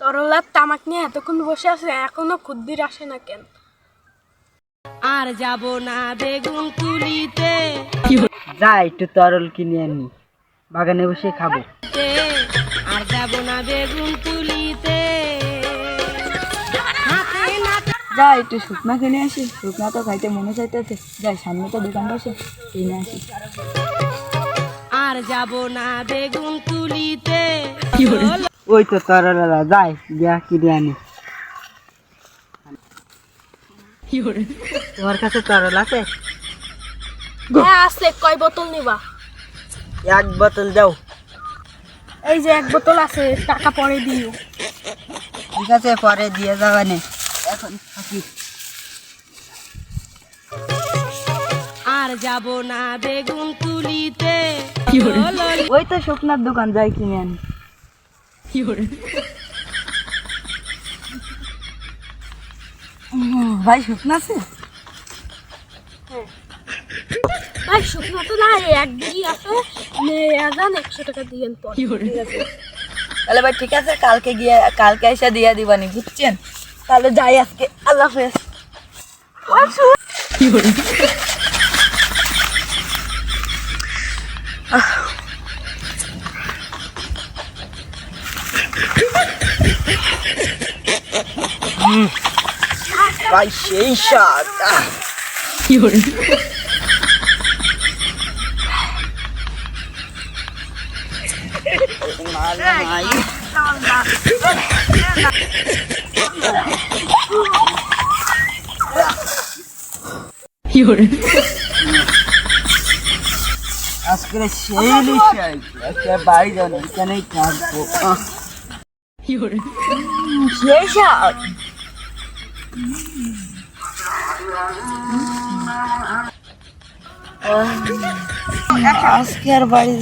তরলার তামাক নিয়ে এতক্ষণ বসে আছে এখনও খুদ্দির আসে না কেন? আর যাব না বেগুন তুলিতে। যা একটু তরল কিনে আনি। বাগানে বসে খাব। আর যাব না বেগুন তুলিতে। যা একটু শুকনা কিনে আসি। শুকনা তো খাইতে মনে চাইতেছে। যাই সামনে তো দোকান বসে কিনে আসি। আর যাব না বেগুন তুলিতে। ওই তো তরল যাই গিয়া কিনে আনি তোমার কাছে তরল আছে? হ্যাঁ আছে কয় বোতল নিবা? এক বোতল দাও। এই যে এক বোতল আছে টাকা পরে দিও। ঠিক আছে পরে দিয়ে যাবে না। এখন থাকি। আর যাব না বেগুন তুলিতে। ওই তো শুকনার দোকান যাই কিনে আনি। ভাই শুকনা আছে ভাই শুকনো তো না এক দিনই আছে যান একশো টাকা পর তাহলে ভাই ঠিক আছে কালকে গিয়ে কালকে এসে দিয়ে দিবানি বুঝছেন? তাহলে যাই আজকে আল্লাহ হাফেজ। ভাই সেই স্বাদ। আজকে সেই একটা বাড়ি যান এখানেই আহ, সেই স্বাদ আজকে আর বাড়ি।